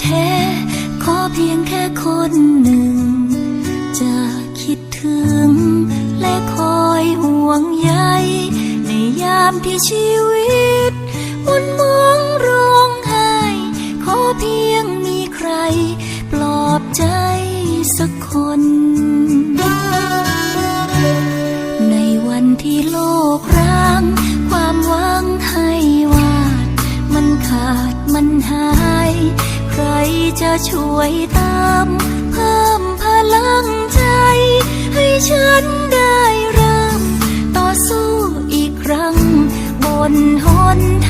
แท้ ขอเพียงแค่คนหนึ่ง จะคิดถึง และคอยห่วงใย ในยามที่ชีวิตมุนมองร้องไห้ ขอเพียงมีใคร ปลอบใจสักคน ในวันที่โลกร้าง ความหวังให้วาด มันขาดมันหาย จะช่วยตาม เพิ่มพลังใจ ให้ฉันได้เริ่ม ต่อสู้อีกครั้ง บนหนทาง